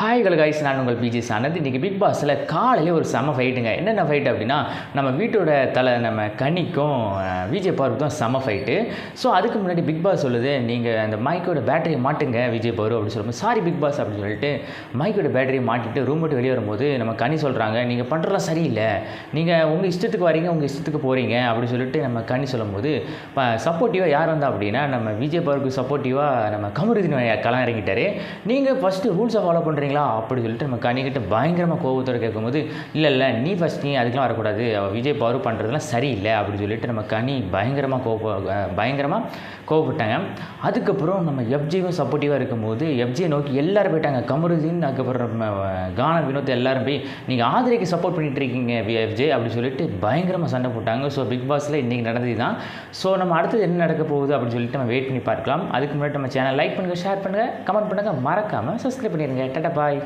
Hi கலகாய்ஸ் நான் உங்கள் PG சானந்த். இன்றைக்கி பிக் பாஸில் காலையில் ஒரு செம ஃபைட்டுங்க என்னென்ன ஃபைட் அப்படின்னா நம்ம வீட்டோட தலை நம்ம கனிக்கும் விஜய் பவருக்கும் செம ஃபைட்டு ஸோ அதுக்கு முன்னாடி பிக் பாஸ் சொல்லுது நீங்கள் அந்த மைக்கோட பேட்டரியை மாட்டுங்க விஜய் பவர் அப்படின்னு சொல்லும்போது சாரி பிக் பாஸ் அப்படின்னு சொல்லிட்டு மைக்கோட பேட்டரியை மாட்டிட்டு ரூம் விட்டு வெளியே வரும்போது நம்ம கனி சொல்கிறாங்க நீங்கள் பண்ணுறலாம் சரியில்லை. நீங்கள் உங்கள் இஷ்டத்துக்கு வரீங்க உங்கள் இஷ்டத்துக்கு போகிறீங்க அப்படின்னு சொல்லிட்டு நம்ம கனி சொல்லும்போது சப்போர்ட்டிவாக யார் வந்தா அப்படின்னா நம்ம விஜய் பவருக்கு சப்போர்ட்டிவாக நம்ம கமருதீன் கலாம் இறங்கிட்டார். நீங்கள் ஃபஸ்ட்டு ரூல்ஸை ஃபாலோ பண்ணுற பண்ணுறீங்களா அப்படி சொல்லிட்டு நம்ம கனிக்கிட்ட பயங்கரமாக கோபத்தோட கேட்கும்போது இல்லை இல்லை நீ ஃபஸ்ட் நீ அதுக்கெலாம் வரக்கூடாது. அவள் விஜய் பவர் பண்ணுறதுலாம் சரியில்லை அப்படின்னு சொல்லிட்டு நம்ம கனி பயங்கரமாக கோப பயங்கரமாக கோவப்பட்டாங்க அதுக்கப்புறம் நம்ம எஃப்ஜியும் சப்போர்ட்டிவாக இருக்கும்போது எஃப்ஜியை நோக்கி எல்லோரும் போயிட்டாங்க. கமருதீன் அதுக்கப்புறம் கான வினோத் எல்லாரும் போய் நீங்கள் ஆதரிக்கு சப்போர்ட் பண்ணிகிட்டு இருக்கீங்க எஃப்ஜே அப்படி சொல்லிட்டு பயங்கரமாக சண்டை போட்டாங்க. ஸோ பிக் பாஸில் இன்றைக்கி நடந்தது தான் ஸோ நம்ம அடுத்தது என்ன நடக்க போகுது அப்படின்னு சொல்லிட்டு நம்ம வெயிட் பண்ணி பார்க்கலாம். அதுக்கு முன்னாடி நம்ம சேனல் லைக் பண்ணுங்கள் ஷேர் பண்ணுங்கள் கமெண்ட் பண்ணுங்கள் மறக்காமல் சப்ஸ்கிரைப் பண்ணிடுங்க டாட்டா பாய்